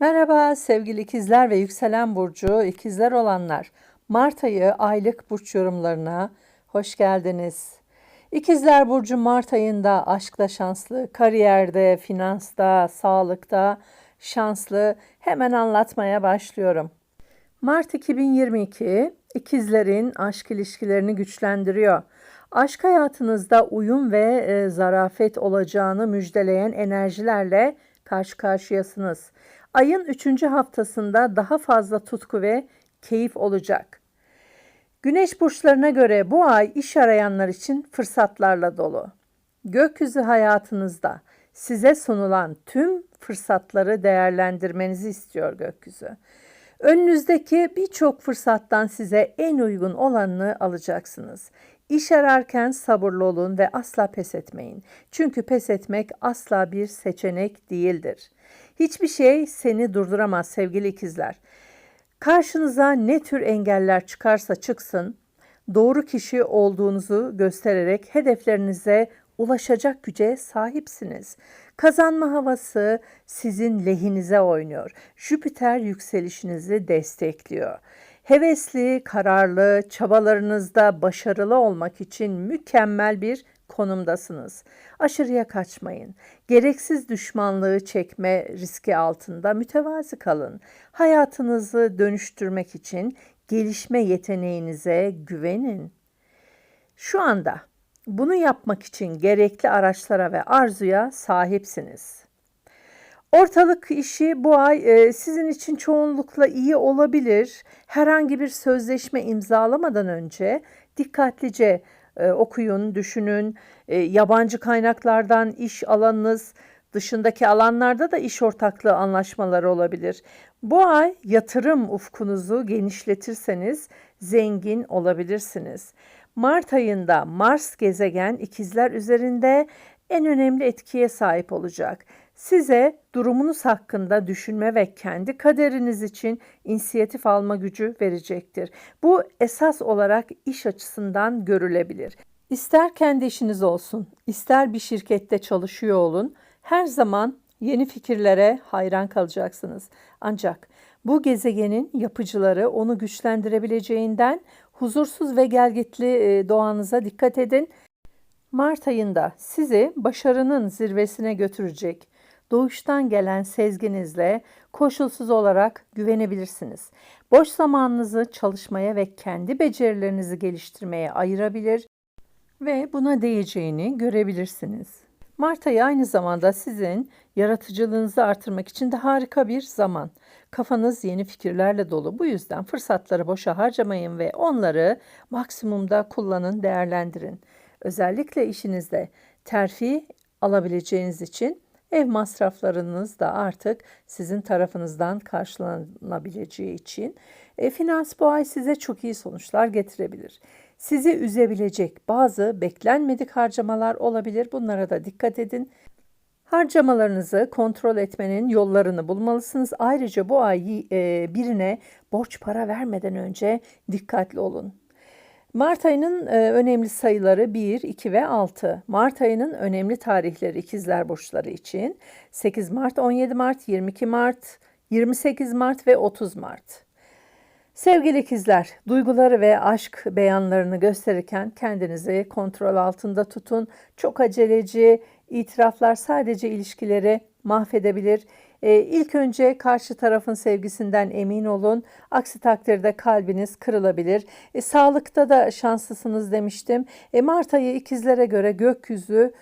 Merhaba sevgili ikizler ve yükselen burcu ikizler olanlar. Mart ayı aylık burç yorumlarına hoş geldiniz. İkizler burcu Mart ayında aşkta şanslı, kariyerde, finansta, sağlıkta şanslı. Hemen anlatmaya başlıyorum. Mart 2022 ikizlerin aşk ilişkilerini güçlendiriyor. Aşk hayatınızda uyum ve e, zarafet olacağını müjdeleyen enerjilerle karşı karşıyasınız. Ayın 3. haftasında daha fazla tutku ve keyif olacak. Güneş burçlarına göre bu ay iş arayanlar için fırsatlarla dolu. Gökyüzü hayatınızda size sunulan tüm fırsatları değerlendirmenizi istiyor gökyüzü. Önünüzdeki birçok fırsattan size en uygun olanını alacaksınız. İş ararken sabırlı olun ve asla pes etmeyin. Çünkü pes etmek asla bir seçenek değildir. Hiçbir şey seni durduramaz sevgili ikizler. Karşınıza ne tür engeller çıkarsa çıksın, doğru kişi olduğunuzu göstererek hedeflerinize ulaşacak güce sahipsiniz. Kazanma havası sizin lehinize oynuyor. Jüpiter yükselişinizi destekliyor. Hevesli, kararlı, çabalarınızda başarılı olmak için mükemmel bir konumdasınız. Aşırıya kaçmayın. Gereksiz düşmanlığı çekme riski altında mütevazi kalın. Hayatınızı dönüştürmek için gelişme yeteneğinize güvenin. Şu anda bunu yapmak için gerekli araçlara ve arzuya sahipsiniz. Ortalık işi bu ay e, sizin için çoğunlukla iyi olabilir. Herhangi bir sözleşme imzalamadan önce dikkatlice e, okuyun, düşünün. E, yabancı kaynaklardan iş alanınız dışındaki alanlarda da iş ortaklığı anlaşmaları olabilir. Bu ay yatırım ufkunuzu genişletirseniz zengin olabilirsiniz. Mart ayında Mars gezegen ikizler üzerinde en önemli etkiye sahip olacak. Size durumunuz hakkında düşünme ve kendi kaderiniz için inisiyatif alma gücü verecektir. Bu esas olarak iş açısından görülebilir. İster kendi işiniz olsun, ister bir şirkette çalışıyor olun, her zaman yeni fikirlere hayran kalacaksınız. Ancak bu gezegenin yapıcıları onu güçlendirebileceğinden huzursuz ve gelgitli doğanıza dikkat edin. Mart ayında sizi başarının zirvesine götürecek doğuştan gelen sezginizle koşulsuz olarak güvenebilirsiniz. Boş zamanınızı çalışmaya ve kendi becerilerinizi geliştirmeye ayırabilir ve buna değeceğini görebilirsiniz. Mart ayı aynı zamanda sizin yaratıcılığınızı artırmak için de harika bir zaman. Kafanız yeni fikirlerle dolu. Bu yüzden fırsatları boşa harcamayın ve onları maksimumda kullanın, değerlendirin. Özellikle işinizde terfi alabileceğiniz için Ev masraflarınız da artık sizin tarafınızdan karşılanabileceği için e, finans bu ay size çok iyi sonuçlar getirebilir. Sizi üzebilecek bazı beklenmedik harcamalar olabilir. Bunlara da dikkat edin. Harcamalarınızı kontrol etmenin yollarını bulmalısınız. Ayrıca bu ay e, birine borç para vermeden önce dikkatli olun. Mart ayının e, önemli sayıları 1, 2 ve 6. Mart ayının önemli tarihleri ikizler burçları için 8 Mart, 17 Mart, 22 Mart, 28 Mart ve 30 Mart. Sevgili ikizler, duyguları ve aşk beyanlarını gösterirken kendinizi kontrol altında tutun. Çok aceleci itiraflar sadece ilişkileri mahvedebilir. E, ilk önce karşı tarafın sevgisinden emin olun. Aksi takdirde kalbiniz kırılabilir. E, sağlıkta da şanslısınız demiştim. E, Mart ayı ikizlere göre gökyüzü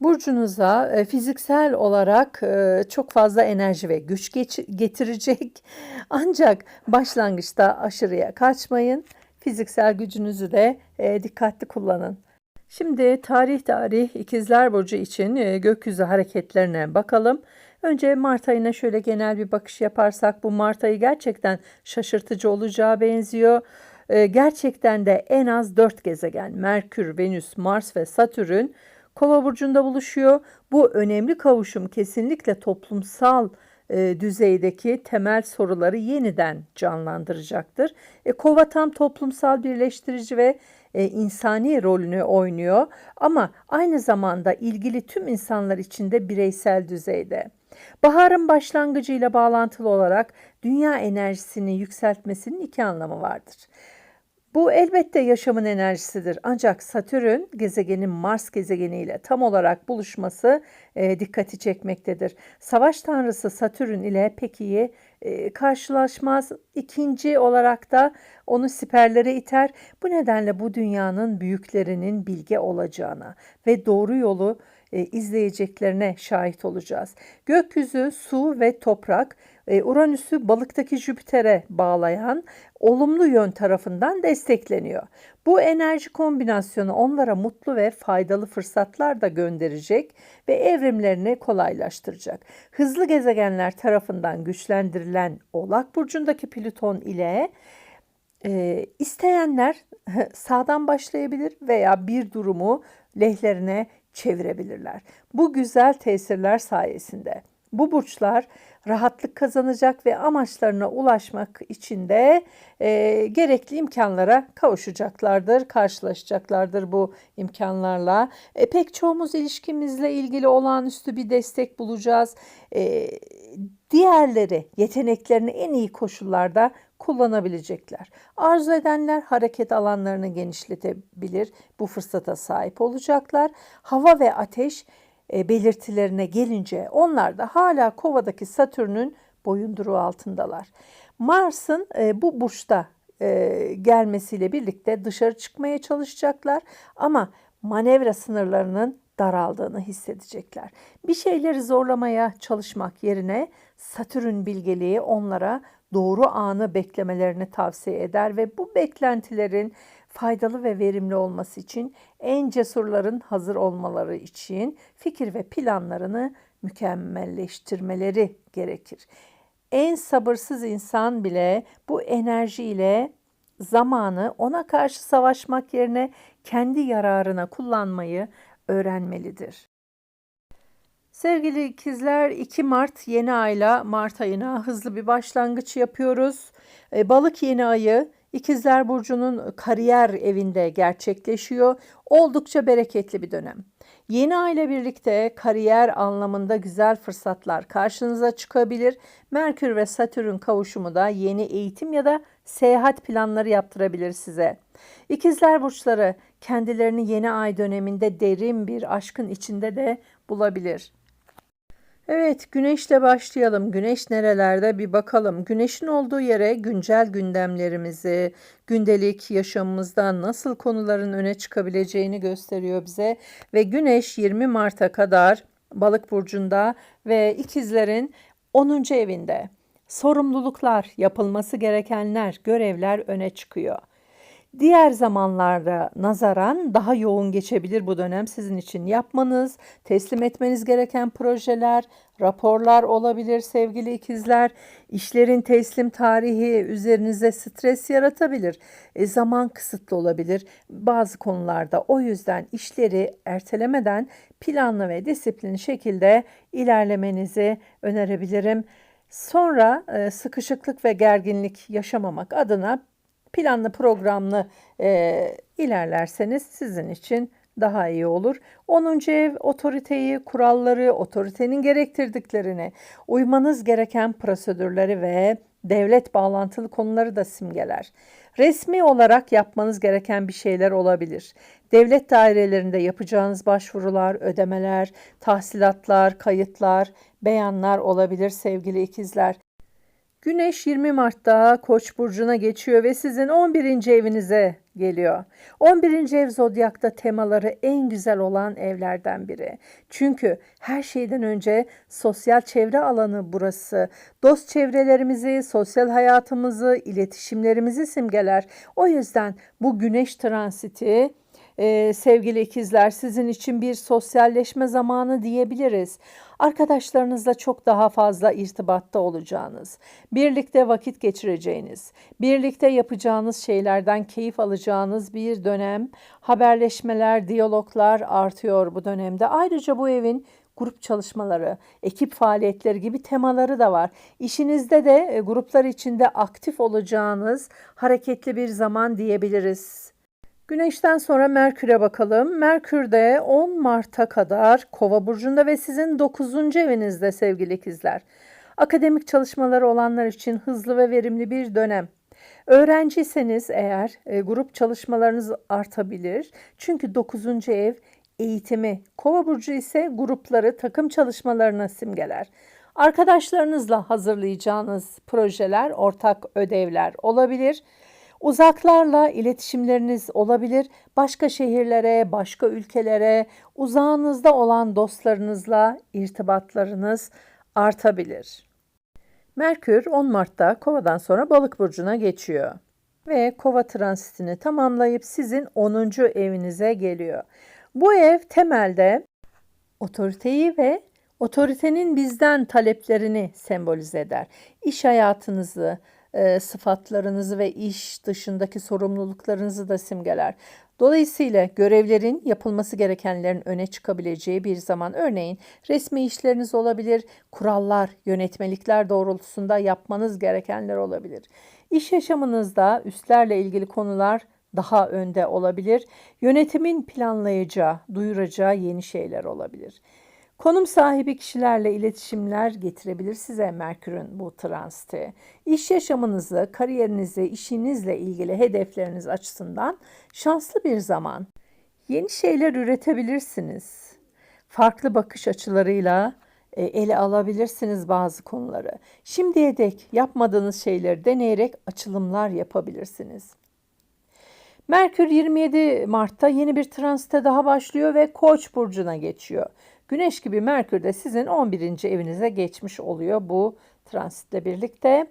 burcunuza e, fiziksel olarak e, çok fazla enerji ve güç getirecek. Ancak başlangıçta aşırıya kaçmayın. Fiziksel gücünüzü de e, dikkatli kullanın. Şimdi tarih tarih ikizler burcu için gökyüzü hareketlerine bakalım. Önce Mart ayına şöyle genel bir bakış yaparsak bu Mart ayı gerçekten şaşırtıcı olacağı benziyor. E, gerçekten de en az 4 gezegen Merkür, Venüs, Mars ve Satürn Kova burcunda buluşuyor. Bu önemli kavuşum kesinlikle toplumsal e, düzeydeki temel soruları yeniden canlandıracaktır. E, Kova tam toplumsal birleştirici ve e, insani rolünü oynuyor ama aynı zamanda ilgili tüm insanlar için de bireysel düzeyde. Baharın başlangıcıyla bağlantılı olarak dünya enerjisini yükseltmesinin iki anlamı vardır. Bu elbette yaşamın enerjisidir. Ancak Satürn gezegenin Mars gezegeniyle tam olarak buluşması e, dikkati çekmektedir. Savaş tanrısı Satürn ile pek iyi e, karşılaşmaz. İkinci olarak da onu siperlere iter. Bu nedenle bu dünyanın büyüklerinin bilge olacağına ve doğru yolu e, izleyeceklerine şahit olacağız. Gökyüzü, su ve toprak e, Uranüs'ü balıktaki Jüpiter'e bağlayan olumlu yön tarafından destekleniyor. Bu enerji kombinasyonu onlara mutlu ve faydalı fırsatlar da gönderecek ve evrimlerini kolaylaştıracak. Hızlı gezegenler tarafından güçlendirilen Oğlak Burcu'ndaki Plüton ile e, isteyenler sağdan başlayabilir veya bir durumu lehlerine çevirebilirler. Bu güzel tesirler sayesinde bu burçlar rahatlık kazanacak ve amaçlarına ulaşmak için de e, gerekli imkanlara kavuşacaklardır, karşılaşacaklardır bu imkanlarla. E, pek çoğumuz ilişkimizle ilgili olağanüstü bir destek bulacağız. E, diğerleri yeteneklerini en iyi koşullarda kullanabilecekler. Arzu edenler hareket alanlarını genişletebilir, bu fırsata sahip olacaklar. Hava ve ateş e, belirtilerine gelince onlar da hala kovadaki Satürn'ün boyunduruğu altındalar. Mars'ın e, bu burçta e, gelmesiyle birlikte dışarı çıkmaya çalışacaklar ama manevra sınırlarının daraldığını hissedecekler. Bir şeyleri zorlamaya çalışmak yerine Satürn bilgeliği onlara doğru anı beklemelerini tavsiye eder ve bu beklentilerin faydalı ve verimli olması için en cesurların hazır olmaları için fikir ve planlarını mükemmelleştirmeleri gerekir. En sabırsız insan bile bu enerjiyle zamanı ona karşı savaşmak yerine kendi yararına kullanmayı öğrenmelidir. Sevgili ikizler 2 Mart yeni ayla Mart ayına hızlı bir başlangıç yapıyoruz. E, balık yeni ayı İkizler Burcu'nun kariyer evinde gerçekleşiyor. Oldukça bereketli bir dönem. Yeni ay ile birlikte kariyer anlamında güzel fırsatlar karşınıza çıkabilir. Merkür ve Satürn kavuşumu da yeni eğitim ya da seyahat planları yaptırabilir size. İkizler burçları kendilerini yeni ay döneminde derin bir aşkın içinde de bulabilir. Evet, güneşle başlayalım. Güneş nerelerde bir bakalım. Güneşin olduğu yere güncel gündemlerimizi, gündelik yaşamımızda nasıl konuların öne çıkabileceğini gösteriyor bize. Ve Güneş 20 Mart'a kadar Balık burcunda ve ikizlerin 10. evinde. Sorumluluklar, yapılması gerekenler, görevler öne çıkıyor. Diğer zamanlarda nazaran daha yoğun geçebilir bu dönem sizin için. Yapmanız, teslim etmeniz gereken projeler, raporlar olabilir sevgili ikizler. İşlerin teslim tarihi üzerinize stres yaratabilir. E, zaman kısıtlı olabilir bazı konularda. O yüzden işleri ertelemeden planlı ve disiplinli şekilde ilerlemenizi önerebilirim. Sonra e, sıkışıklık ve gerginlik yaşamamak adına planlı programlı e, ilerlerseniz sizin için daha iyi olur. 10. ev otoriteyi, kuralları, otoritenin gerektirdiklerini, uymanız gereken prosedürleri ve devlet bağlantılı konuları da simgeler. Resmi olarak yapmanız gereken bir şeyler olabilir. Devlet dairelerinde yapacağınız başvurular, ödemeler, tahsilatlar, kayıtlar, beyanlar olabilir sevgili ikizler. Güneş 20 Mart'ta Koç burcuna geçiyor ve sizin 11. evinize geliyor. 11. ev zodyakta temaları en güzel olan evlerden biri. Çünkü her şeyden önce sosyal çevre alanı burası. Dost çevrelerimizi, sosyal hayatımızı, iletişimlerimizi simgeler. O yüzden bu güneş transiti ee, sevgili ikizler sizin için bir sosyalleşme zamanı diyebiliriz. Arkadaşlarınızla çok daha fazla irtibatta olacağınız, birlikte vakit geçireceğiniz, birlikte yapacağınız şeylerden keyif alacağınız bir dönem. Haberleşmeler, diyaloglar artıyor bu dönemde. Ayrıca bu evin grup çalışmaları, ekip faaliyetleri gibi temaları da var. İşinizde de e, gruplar içinde aktif olacağınız hareketli bir zaman diyebiliriz. Güneşten sonra Merkür'e bakalım. Merkür de 10 Mart'a kadar Kova burcunda ve sizin 9. evinizde sevgili ikizler. Akademik çalışmaları olanlar için hızlı ve verimli bir dönem. Öğrenciyseniz eğer e, grup çalışmalarınız artabilir. Çünkü 9. ev eğitimi. Kova burcu ise grupları, takım çalışmalarına simgeler. Arkadaşlarınızla hazırlayacağınız projeler, ortak ödevler olabilir. Uzaklarla iletişimleriniz olabilir. Başka şehirlere, başka ülkelere, uzağınızda olan dostlarınızla irtibatlarınız artabilir. Merkür 10 Mart'ta Kova'dan sonra Balık burcuna geçiyor ve Kova transitini tamamlayıp sizin 10. evinize geliyor. Bu ev temelde otoriteyi ve otoritenin bizden taleplerini sembolize eder. İş hayatınızı, e, sıfatlarınızı ve iş dışındaki sorumluluklarınızı da simgeler. Dolayısıyla görevlerin yapılması gerekenlerin öne çıkabileceği bir zaman örneğin resmi işleriniz olabilir, kurallar, yönetmelikler doğrultusunda yapmanız gerekenler olabilir. İş yaşamınızda üstlerle ilgili konular daha önde olabilir. Yönetimin planlayacağı, duyuracağı yeni şeyler olabilir. Konum sahibi kişilerle iletişimler getirebilir size Merkür'ün bu transiti. İş yaşamınızı, kariyerinizi, işinizle ilgili hedefleriniz açısından şanslı bir zaman. Yeni şeyler üretebilirsiniz. Farklı bakış açılarıyla e, ele alabilirsiniz bazı konuları. Şimdiye dek yapmadığınız şeyleri deneyerek açılımlar yapabilirsiniz. Merkür 27 Mart'ta yeni bir transite daha başlıyor ve Koç burcuna geçiyor. Güneş gibi Merkür de sizin 11. evinize geçmiş oluyor bu transitle birlikte.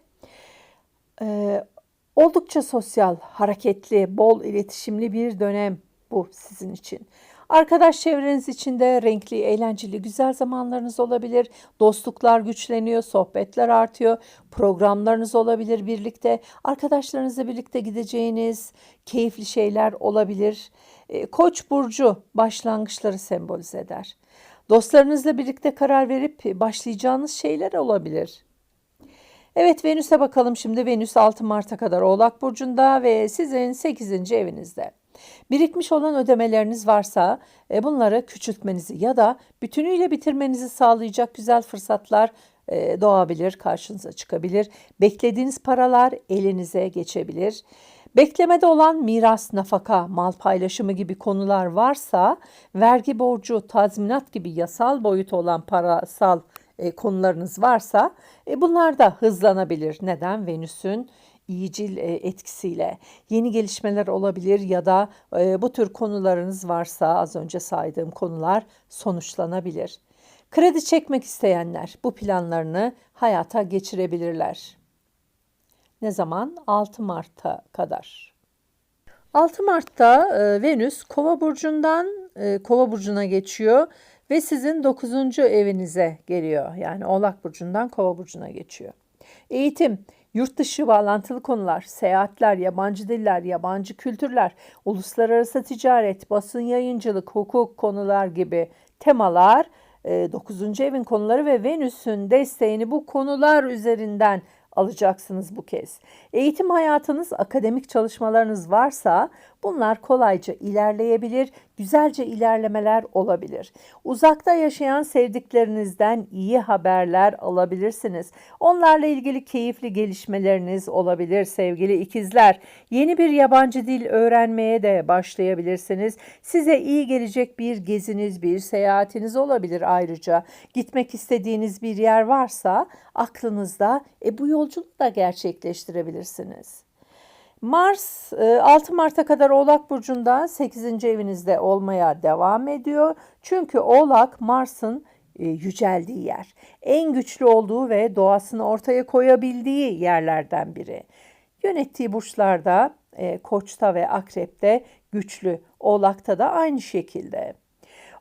Ee, oldukça sosyal, hareketli, bol iletişimli bir dönem bu sizin için. Arkadaş çevreniz içinde renkli, eğlenceli, güzel zamanlarınız olabilir. Dostluklar güçleniyor, sohbetler artıyor. Programlarınız olabilir birlikte. Arkadaşlarınızla birlikte gideceğiniz keyifli şeyler olabilir. Ee, Koç burcu başlangıçları sembolize eder. Dostlarınızla birlikte karar verip başlayacağınız şeyler olabilir. Evet Venüs'e bakalım şimdi. Venüs 6 Mart'a kadar Oğlak Burcu'nda ve sizin 8. evinizde. Birikmiş olan ödemeleriniz varsa e, bunları küçültmenizi ya da bütünüyle bitirmenizi sağlayacak güzel fırsatlar e, doğabilir, karşınıza çıkabilir. Beklediğiniz paralar elinize geçebilir. Beklemede olan miras, nafaka, mal paylaşımı gibi konular varsa vergi borcu, tazminat gibi yasal boyutu olan parasal e, konularınız varsa e, bunlar da hızlanabilir. Neden? Venüs'ün iyicil e, etkisiyle yeni gelişmeler olabilir ya da e, bu tür konularınız varsa az önce saydığım konular sonuçlanabilir. Kredi çekmek isteyenler bu planlarını hayata geçirebilirler. Ne zaman? 6 Mart'a kadar. 6 Mart'ta e, Venüs Kova burcundan e, Kova burcuna geçiyor ve sizin 9. evinize geliyor. Yani Oğlak burcundan Kova burcuna geçiyor. Eğitim, yurt dışı bağlantılı konular, seyahatler, yabancı diller, yabancı kültürler, uluslararası ticaret, basın yayıncılık, hukuk konular gibi temalar 9. E, evin konuları ve Venüs'ün desteğini bu konular üzerinden alacaksınız bu kez. Eğitim hayatınız, akademik çalışmalarınız varsa bunlar kolayca ilerleyebilir, güzelce ilerlemeler olabilir. Uzakta yaşayan sevdiklerinizden iyi haberler alabilirsiniz. Onlarla ilgili keyifli gelişmeleriniz olabilir sevgili ikizler. Yeni bir yabancı dil öğrenmeye de başlayabilirsiniz. Size iyi gelecek bir geziniz, bir seyahatiniz olabilir ayrıca. Gitmek istediğiniz bir yer varsa aklınızda e, bu yolculuğu da gerçekleştirebilirsiniz. Mars 6 e, Mart'a kadar Oğlak Burcu'nda 8. evinizde olmaya devam ediyor. Çünkü Oğlak Mars'ın e, yüceldiği yer. En güçlü olduğu ve doğasını ortaya koyabildiği yerlerden biri. Yönettiği burçlarda e, Koç'ta ve Akrep'te güçlü, Oğlak'ta da aynı şekilde.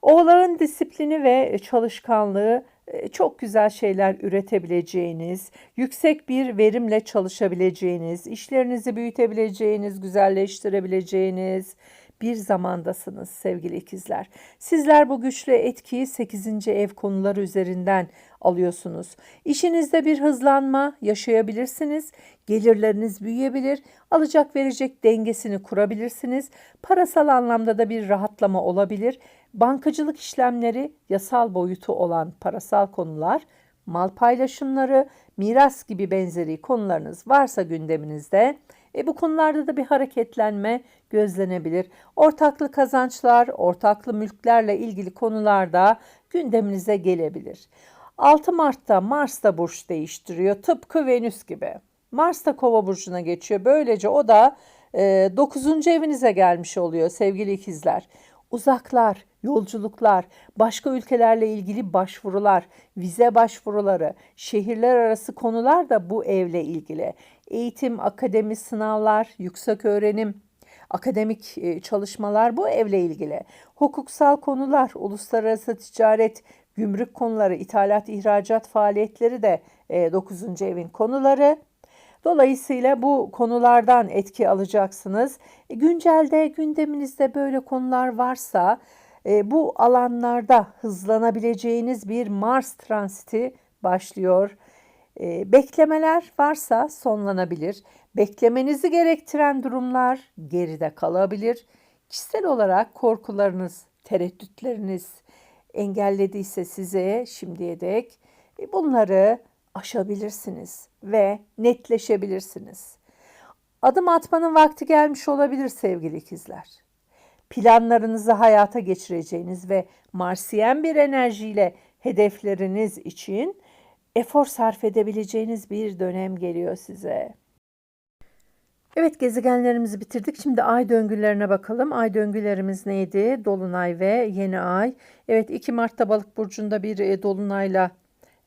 Oğlağın disiplini ve çalışkanlığı çok güzel şeyler üretebileceğiniz, yüksek bir verimle çalışabileceğiniz, işlerinizi büyütebileceğiniz, güzelleştirebileceğiniz bir zamandasınız sevgili ikizler. Sizler bu güçlü etkiyi 8. ev konuları üzerinden alıyorsunuz. İşinizde bir hızlanma yaşayabilirsiniz. Gelirleriniz büyüyebilir. Alacak verecek dengesini kurabilirsiniz. Parasal anlamda da bir rahatlama olabilir. Bankacılık işlemleri, yasal boyutu olan parasal konular, mal paylaşımları, miras gibi benzeri konularınız varsa gündeminizde e, bu konularda da bir hareketlenme gözlenebilir. Ortaklı kazançlar, ortaklı mülklerle ilgili konularda gündeminize gelebilir. 6 Mart'ta Mars da burç değiştiriyor tıpkı Venüs gibi. Mars da Kova burcuna geçiyor. Böylece o da e, 9. evinize gelmiş oluyor sevgili ikizler. Uzaklar, yolculuklar, başka ülkelerle ilgili başvurular, vize başvuruları, şehirler arası konular da bu evle ilgili. Eğitim, akademi, sınavlar, yüksek öğrenim, akademik e, çalışmalar bu evle ilgili. Hukuksal konular, uluslararası ticaret, gümrük konuları, ithalat, ihracat faaliyetleri de 9. evin konuları. Dolayısıyla bu konulardan etki alacaksınız. E, güncelde gündeminizde böyle konular varsa e, bu alanlarda hızlanabileceğiniz bir Mars transiti başlıyor. E, beklemeler varsa sonlanabilir. Beklemenizi gerektiren durumlar geride kalabilir. Kişisel olarak korkularınız, tereddütleriniz engellediyse size şimdiye dek bunları aşabilirsiniz ve netleşebilirsiniz. Adım atmanın vakti gelmiş olabilir sevgili ikizler. Planlarınızı hayata geçireceğiniz ve marsiyen bir enerjiyle hedefleriniz için efor sarf edebileceğiniz bir dönem geliyor size. Evet gezegenlerimizi bitirdik. Şimdi ay döngülerine bakalım. Ay döngülerimiz neydi? Dolunay ve yeni ay. Evet 2 Mart'ta balık burcunda bir e, dolunayla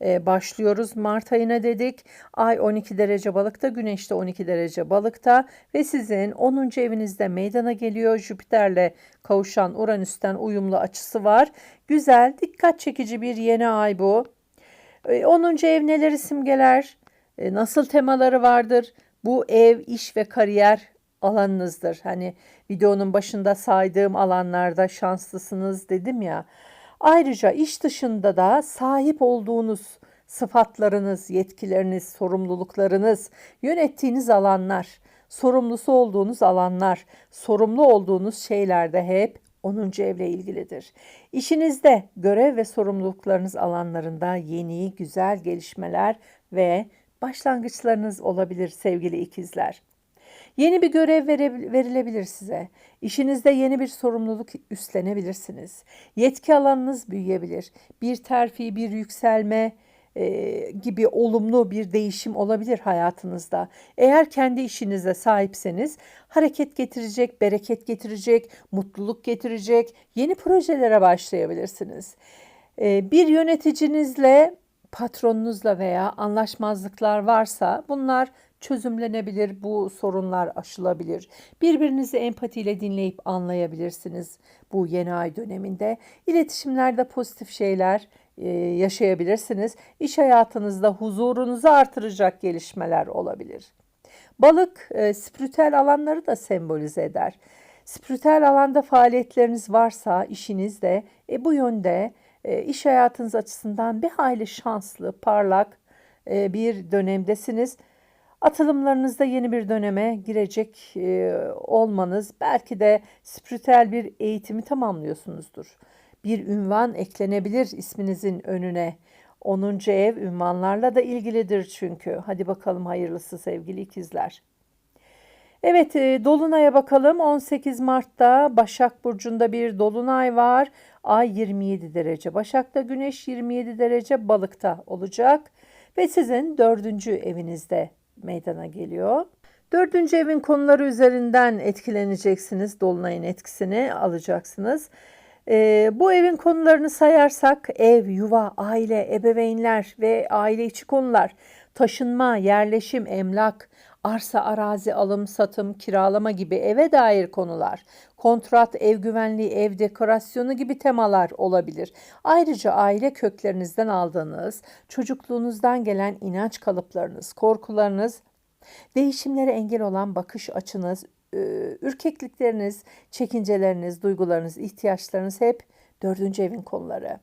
e, başlıyoruz. Mart ayına dedik. Ay 12 derece balıkta, güneş de 12 derece balıkta ve sizin 10. evinizde meydana geliyor. Jüpiter'le kavuşan Uranüs'ten uyumlu açısı var. Güzel, dikkat çekici bir yeni ay bu. 10. E, ev neleri simgeler? Nasıl temaları vardır? Bu ev, iş ve kariyer alanınızdır. Hani videonun başında saydığım alanlarda şanslısınız dedim ya. Ayrıca iş dışında da sahip olduğunuz sıfatlarınız, yetkileriniz, sorumluluklarınız, yönettiğiniz alanlar, sorumlusu olduğunuz alanlar, sorumlu olduğunuz şeyler de hep 10. evle ilgilidir. İşinizde görev ve sorumluluklarınız alanlarında yeni, güzel gelişmeler ve başlangıçlarınız olabilir sevgili ikizler. Yeni bir görev verilebilir size. İşinizde yeni bir sorumluluk üstlenebilirsiniz. Yetki alanınız büyüyebilir. Bir terfi, bir yükselme e, gibi olumlu bir değişim olabilir hayatınızda. Eğer kendi işinize sahipseniz hareket getirecek, bereket getirecek, mutluluk getirecek yeni projelere başlayabilirsiniz. E, bir yöneticinizle patronunuzla veya anlaşmazlıklar varsa bunlar çözümlenebilir, bu sorunlar aşılabilir. Birbirinizi empatiyle dinleyip anlayabilirsiniz bu yeni ay döneminde. İletişimlerde pozitif şeyler e, yaşayabilirsiniz. İş hayatınızda huzurunuzu artıracak gelişmeler olabilir. Balık e, spiritüel alanları da sembolize eder. Spiritüel alanda faaliyetleriniz varsa işinizde e, bu yönde e, iş hayatınız açısından bir hayli şanslı, parlak e, bir dönemdesiniz. Atılımlarınızda yeni bir döneme girecek e, olmanız belki de spiritüel bir eğitimi tamamlıyorsunuzdur. Bir ünvan eklenebilir isminizin önüne. 10. ev ünvanlarla da ilgilidir çünkü. Hadi bakalım hayırlısı sevgili ikizler. Evet e, Dolunay'a bakalım. 18 Mart'ta Başak Burcu'nda bir Dolunay var. Ay 27 derece. Başak'ta Güneş 27 derece balıkta olacak. Ve sizin dördüncü evinizde meydana geliyor. Dördüncü evin konuları üzerinden etkileneceksiniz. Dolunayın etkisini alacaksınız. Ee, bu evin konularını sayarsak ev, yuva, aile, ebeveynler ve aile içi konular, taşınma, yerleşim, emlak, arsa, arazi, alım, satım, kiralama gibi eve dair konular, kontrat, ev güvenliği, ev dekorasyonu gibi temalar olabilir. Ayrıca aile köklerinizden aldığınız, çocukluğunuzdan gelen inanç kalıplarınız, korkularınız, değişimlere engel olan bakış açınız, e, ürkeklikleriniz, çekinceleriniz, duygularınız, ihtiyaçlarınız hep dördüncü evin konuları.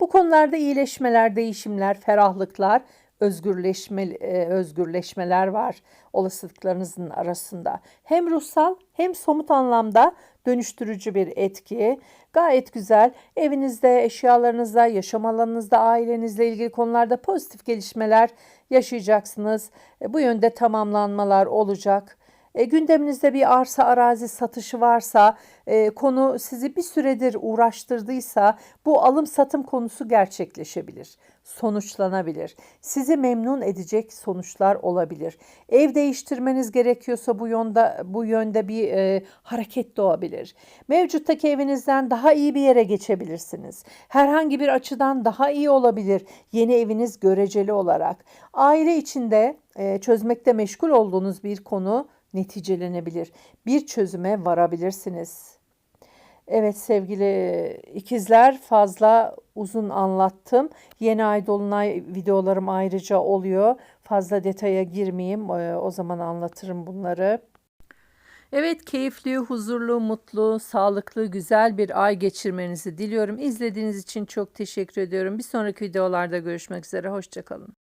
Bu konularda iyileşmeler, değişimler, ferahlıklar, özgürleşme, e, özgürleşmeler var olasılıklarınızın arasında. Hem ruhsal hem somut anlamda dönüştürücü bir etki. Gayet güzel. Evinizde, eşyalarınızda, yaşam alanınızda, ailenizle ilgili konularda pozitif gelişmeler yaşayacaksınız. E, Bu yönde tamamlanmalar olacak. E, gündeminizde bir arsa arazi satışı varsa, e, konu sizi bir süredir uğraştırdıysa bu alım satım konusu gerçekleşebilir, sonuçlanabilir. Sizi memnun edecek sonuçlar olabilir. Ev değiştirmeniz gerekiyorsa bu yönde bu yönde bir e, hareket doğabilir. Mevcuttaki evinizden daha iyi bir yere geçebilirsiniz. Herhangi bir açıdan daha iyi olabilir yeni eviniz göreceli olarak. Aile içinde e, çözmekte meşgul olduğunuz bir konu neticelenebilir. Bir çözüme varabilirsiniz. Evet sevgili ikizler fazla uzun anlattım. Yeni ay dolunay videolarım ayrıca oluyor. Fazla detaya girmeyeyim. Ee, O zaman anlatırım bunları. Evet keyifli, huzurlu, mutlu, sağlıklı, güzel bir ay geçirmenizi diliyorum. İzlediğiniz için çok teşekkür ediyorum. Bir sonraki videolarda görüşmek üzere. Hoşçakalın.